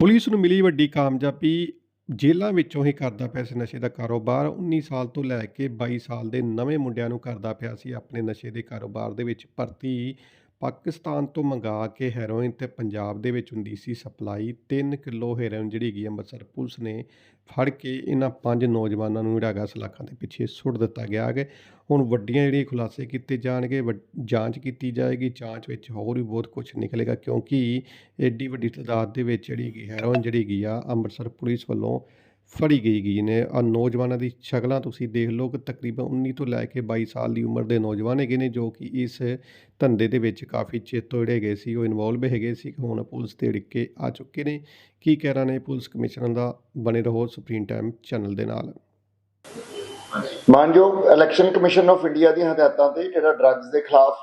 Police ਨੂੰ ਮਿਲੀ ਵੱਡੀ ਕਾਮਯਾਬੀ, ਜੇਲ੍ਹਾਂ ਵਿੱਚੋਂ ਹੀ ਕਰਦਾ ਪਿਆ ਸੀ ਨਸ਼ੇ ਦਾ ਕਾਰੋਬਾਰ 19 ਸਾਲ ਤੋਂ ਲੈ ਕੇ 22 ਸਾਲ ਦੇ ਨਵੇਂ ਮੁੰਡਿਆਂ ਨੂੰ ਕਰਦਾ ਪਿਆ ਸੀ ਆਪਣੇ ਨਸ਼ੇ ਦੇ ਕਾਰੋਬਾਰ ਦੇ ਵਿੱਚ ਭਰਤੀ ਪਾਕਿਸਤਾਨ ਤੋਂ ਮੰਗਾ ਕੇ ਹੈਰੋਇਨ ਤੇ ਪੰਜਾਬ ਦੇ ਵਿੱਚ ਹੁੰਦੀ ਸੀ ਸਪਲਾਈ। 3 ਕਿਲੋ ਹੈਰੋਇਨ ਜਿਹੜੀ ਹੈਗੀ ਅੰਮ੍ਰਿਤਸਰ ਪੁਲਿਸ ਨੇ ਫੜ ਕੇ ਇਹਨਾਂ ਪੰਜ ਨੌਜਵਾਨਾਂ ਨੂੰ ਜਿਹੜਾ ਹੈਗਾ ਸਲਾਖਾਂ ਦੇ ਪਿੱਛੇ ਸੁੱਟ ਦਿੱਤਾ ਗਿਆ ਹੈ ਹੁਣ ਵੱਡੀਆਂ ਜਿਹੜੀਆਂ ਖੁਲਾਸੇ ਕੀਤੇ ਜਾਣਗੇ, ਵੱਡ- ਜਾਂਚ ਕੀਤੀ ਜਾਏਗੀ, ਜਾਂਚ ਵਿੱਚ ਹੋਰ ਵੀ ਬਹੁਤ ਕੁਝ ਨਿਕਲੇਗਾ ਕਿਉਂਕਿ ਐਡੀ ਵੱਡੀ ਤਾਦਾਦ ਦੇ ਵਿੱਚ ਜਿਹੜੀ ਹੈਗੀ ਹੈਰੋਇਨ ਜਿਹੜੀ ਹੈਗੀ ਆ ਅੰਮ੍ਰਿਤਸਰ ਪੁਲਿਸ ਵੱਲੋਂ ਫੜੀ ਗਈ ਗਈ ਨੇ। ਆ ਨੌਜਵਾਨਾਂ ਦੀ ਸ਼ਕਲਾਂ ਤੁਸੀਂ ਦੇਖ ਲਓ ਕਿ ਤਕਰੀਬਨ 19 ਤੋਂ ਲੈ ਕੇ 22 ਸਾਲ ਦੀ ਉਮਰ ਦੇ ਨੌਜਵਾਨ ਹੈਗੇ ਨੇ, ਜੋ ਕਿ ਇਸ ਧੰਦੇ ਦੇ ਵਿੱਚ ਕਾਫੀ ਚਿਰ ਤੋਂ ਜਿਹੜੇ ਹੈਗੇ ਸੀ, ਉਹ ਇਨਵੋਲਵ ਹੈਗੇ ਸੀ ਕਿ ਹੁਣ ਪੁਲਿਸ ਦੇ ੜਿੱਕੇ ਆ ਚੁੱਕੇ ਨੇ। ਕੀ ਕਹਿਣਾ ਨੇ ਪੁਲਿਸ ਕਮਿਸ਼ਨਰ ਦਾ? ਬਣੇ ਰਹੋ ਸੁਪਰੀਮ ਟਾਈਮ ਚੈਨਲ ਦੇ ਨਾਲ। ਮਾਨਯੋਗ ਇਲੈਕਸ਼ਨ ਕਮਿਸ਼ਨ ਆਫ ਇੰਡੀਆ ਦੀਆਂ ਹਦਾਇਤਾਂ ਤੇ ਜਿਹੜਾ ਡਰੱਗਸ ਦੇ ਖਿਲਾਫ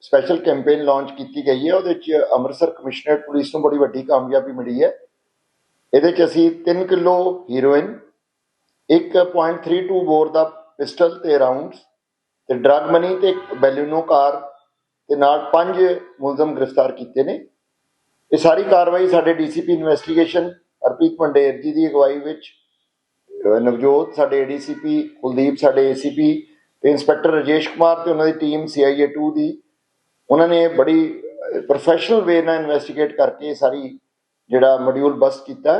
ਸਪੈਸ਼ਲ ਕੈਂਪੇਨ ਲਾਂਚ ਕੀਤੀ ਗਈ ਹੈ, ਉਹਦੇ ਵਿੱਚ ਅੰਮ੍ਰਿਤਸਰ ਕਮਿਸ਼ਨਰੇਟ ਪੁਲਿਸ ਨੂੰ ਬੜੀ ਵੱਡੀ ਕਾਮਯਾਬੀ ਮਿਲੀ ਹੈ। ਇਹਦੇ ਚ ਅਸੀਂ 3 ਕਿਲੋ ਹੀਰੋਇਨ 1.32 ਬੋਰ ਦਾ ਪਿਸਟਲ ਤੇ ਰਾਉਂਡਸ ਤੇ ਡਰੱਗ ਮਨੀ ਤੇ ਇੱਕ ਬੈਲੂਨੋ ਕਾਰ ਤੇ ਨਾਲ ਪੰਜ ਮੁਲਜ਼ਮ ਗ੍ਰਿਫਤਾਰ ਕੀਤੇ ਨੇ। ਇਹ ਸਾਰੀ ਕਾਰਵਾਈ ਸਾਡੇ ਡੀਸੀਪੀ ਇਨਵੈਸਟੀਗੇਸ਼ਨ ਹਰਪ੍ਰੀਤ ਪੰਡੇਰ ਜੀ ਦੀ ਅਗਵਾਈ ਵਿੱਚ ਨਵਜੋਤ ਸਾਡੇ ਏਡੀਸੀਪੀ ਕੁਲਦੀਪ ਸਾਡੇ ਏਸੀਪੀ ਤੇ ਇੰਸਪੈਕਟਰ ਰਜੇਸ਼ ਕੁਮਾਰ ਤੇ ਉਹਨਾਂ ਦੀ ਟੀਮ CIA 2 ਦੀ। ਉਹਨਾਂ ਨੇ ਬੜੀ ਪ੍ਰੋਫੈਸ਼ਨਲ ਵੇ ਨਾਲ ਇਨਵੈਸਟੀਗੇਟ ਕਰਕੇ ਸਾਰੀ ਜਿਹੜਾ ਮੋਡਿਊਲ ਬਸਟ ਕੀਤਾ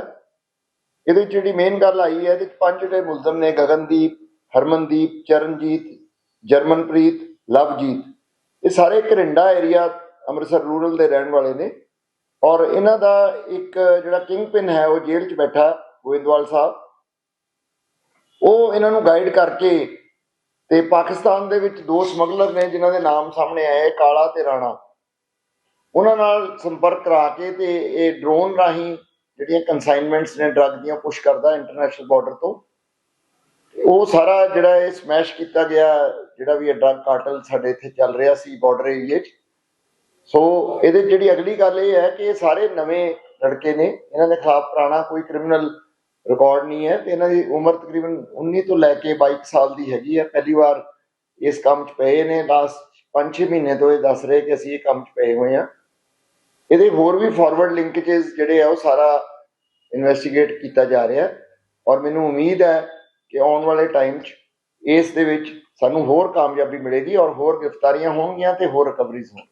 ਇਹਦੇ ਵਿੱਚ ਜਿਹੜੀ ਮੇਨ ਗੱਲ ਆਈ ਹੈ, ਇਹਦੇ ਪੰਜ ਜਿਹੜੇ ਮੁਲਜ਼ਮ ਨੇ, ਗਗਨਦੀਪ, ਹਰਮਨਦੀਪ, ਚਰਨਜੀਤ, ਜਰਮਨਪ੍ਰੀਤ, ਲਵਜੀਤ, ਇਹ ਸਾਰੇ ਕਰਿੰਡਾ ਏਰੀਆ ਅੰਮ੍ਰਿਤਸਰ ਰੂਰਲ ਦੇ ਰਹਿਣ ਵਾਲੇ ਨੇ ਔਰ ਇਹਨਾਂ ਦਾ ਇੱਕ ਜਿਹੜਾ ਕਿੰਗ ਪਿਨ ਹੈ, ਉਹ ਜੇਲ੍ਹ 'ਚ ਬੈਠਾ, ਗੋਇੰਦਵਾਲ ਸਾਹਿਬ। ਉਹ ਇਹਨਾਂ ਨੂੰ ਗਾਈਡ ਕਰਕੇ ਤੇ ਪਾਕਿਸਤਾਨ ਦੇ ਵਿੱਚ ਦੋ ਸਮਗਲਰ ਨੇ, ਜਿਨ੍ਹਾਂ ਦੇ ਨਾਮ ਸਾਹਮਣੇ ਆਏ, ਕਾਲਾ ਤੇ ਰਾਣਾ। ਉਹਨਾਂ ਨਾਲ ਸੰਪਰਕ ਕਰਾ ਕੇ ਤੇ ਇਹ ਡਰੋਨ ਰਾਹੀਂ ਜਿਹੜੀਆਂ ਕਨਸਾਈਨਮੈਂਟਸ ਨੇ ਡਰੱਗ ਦੀਆਂ ਪੁਸ਼ ਕਰਦਾ ਇੰਟਰਨੈਸ਼ਨਲ ਬਾਰਡਰ ਤੋਂ ਉਹ ਸਾਰਾ ਜਿਹੜਾ ਇਹ ਸਮੈਸ਼ ਕੀਤਾ ਗਿਆ, ਜਿਹੜਾ ਵੀ ਇਹ ਡਰੱਗ ਕਾਰਟਲ ਸਾਡੇ ਇੱਥੇ ਚੱਲ ਰਿਹਾ ਸੀ ਬਾਰਡਰ ਏਰੀਏ 'ਚ। ਸੋ ਇਹਦੇ ਜਿਹੜੀ ਅਗਲੀ ਗੱਲ ਇਹ ਹੈ ਕਿ ਇਹ ਸਾਰੇ ਨਵੇਂ ਲੜਕੇ ਨੇ, ਇਹਨਾਂ ਦੇ ਖਿਲਾਫ ਪੁਰਾਣਾ ਕੋਈ ਕ੍ਰਿਮੀਨਲ ਰਿਕਾਰਡ ਨਹੀਂ ਹੈ ਤੇ ਇਹਨਾਂ ਦੀ ਉਮਰ ਤਕਰੀਬਨ 19 ਤੋਂ ਲੈ ਕੇ 22 ਸਾਲ ਦੀ ਹੈਗੀ ਹੈ। ਪਹਿਲੀ ਵਾਰ ਇਸ ਕੰਮ 'ਚ ਪਏ ਨੇ ਲਾਸਟ 5-6 ਮਹੀਨੇ ਤੋਂ ਇਹ ਦੱਸ ਰਹੇ ਕਿ ਅਸੀਂ ਇਹ ਕੰਮ 'ਚ ਪਏ ਹੋਏ ਹਾਂ। ਇਹਦੇ ਹੋਰ ਵੀ ਫਾਰਵਰਡ ਲਿੰਕੇजेस ਜਿਹੜੇ ਆ ਉਹ ਸਾਰਾ ਇਨਵੈਸਟੀਗੇਟ ਕੀਤਾ ਜਾ ਰਿਹਾ ਔਰ ਮੈਨੂੰ ਉਮੀਦ ਹੈ ਕਿ ਆਉਣ ਵਾਲੇ ਟਾਈਮ 'ਚ ਇਸ ਦੇ ਵਿੱਚ ਸਾਨੂੰ ਹੋਰ ਕਾਮਯਾਬੀ ਮਿਲੇਗੀ ਔਰ ਹੋਰ ਗ੍ਰਿਫਤਾਰੀਆਂ ਹੋਣਗੀਆਂ ਤੇ ਹੋਰ ਰਿਕਵਰੀਜ਼ ਹੋਣਗੀਆਂ।